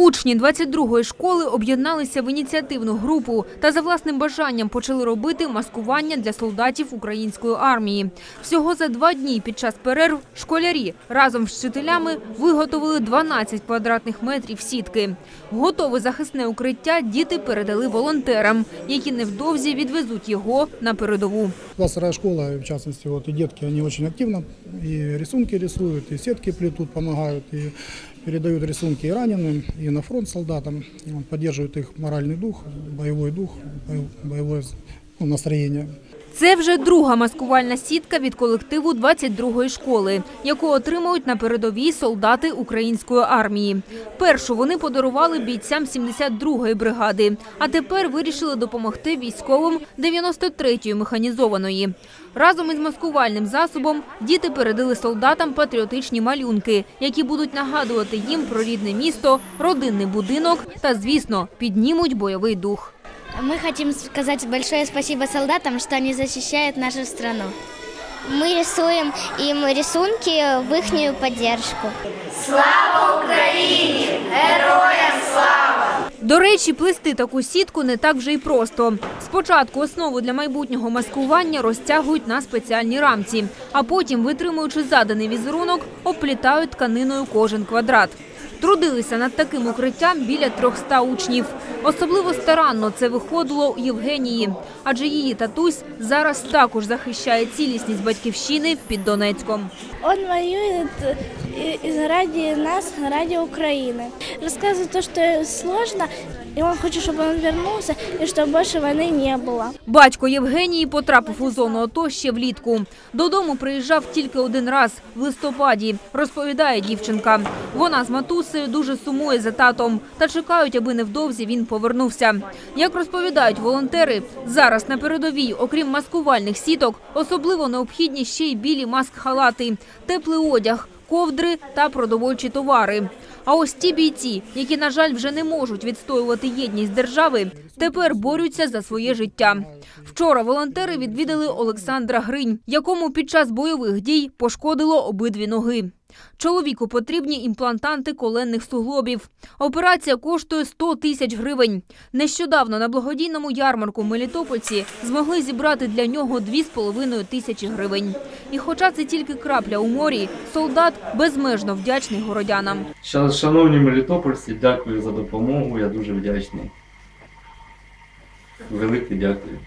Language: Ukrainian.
Учні 22-ї школи об'єдналися в ініціативну групу та за власним бажанням почали робити маскування для солдатів української армії. Всього за два дні під час перерв школярі разом з вчителями виготовили 12 квадратних метрів сітки. Готове захисне укриття діти передали волонтерам, які невдовзі відвезуть його на передову. 22 школа, в частности, вот и детки, они очень активно и рисунки рисуют, и сетки плетут, помогают, и передают рисунки и раненым, и на фронт солдатам, Он поддерживает их моральный дух, боевой дух, боевое ну, настроение. Це вже друга маскувальна сітка від колективу 22-ї школи, яку отримують на передовій солдати української армії. Першу вони подарували бійцям 72-ї бригади, а тепер вирішили допомогти військовим 93-ї механізованої. Разом із маскувальним засобом діти передали солдатам патріотичні малюнки, які будуть нагадувати їм про рідне місто, родинний будинок та, звісно, піднімуть бойовий дух. Мы хотим сказать большое спасибо солдатам, что они защищают нашу страну. Мы рисуем им рисунки в их поддержку. До речі, плести таку сітку не так вже й просто. Спочатку основу для майбутнього маскування розтягують на спеціальній рамці, а потім, витримуючи заданий візерунок, обплітають тканиною кожен квадрат. Трудилися над таким укриттям біля 300 учнів. Особливо старанно це виходило у Євгенії, адже її татусь зараз також захищає цілісність батьківщини під Донецьком. Он воюет и- и ради нас, ради Украины. Рассказывает то, что сложно, и он хочет, чтобы он вернулся, и чтобы больше войны не было. Батько Євгенії потрапив у зону АТО ще влітку. Додому приїжджав тільки один раз в листопаді, розповідає дівчинка. Вона з матусею дуже сумує за татом та чекають, аби невдовзі він повернувся. Як розповідають волонтери, зараз на передовій, окрім маскувальних сіток, особливо необхідні ще й білі маск-халати, теплий одяг, ковдри та продовольчі товари. А ось ті бійці, які, на жаль, вже не можуть відстоювати єдність держави, тепер борються за своє життя. Вчора волонтери відвідали Олександра Гринь, якому під час бойових дій пошкодило обидві ноги. Чоловіку потрібні імплантанти коленних суглобів. Операція коштує 100 тисяч гривень. Нещодавно на благодійному ярмарку Мелітопольці змогли зібрати для нього 2,5 тисячі гривень. І хоча це тільки крапля у морі, солдат безмежно вдячний городянам. Шановні мелітопольці, дякую за допомогу, я дуже вдячний. Велике дякую.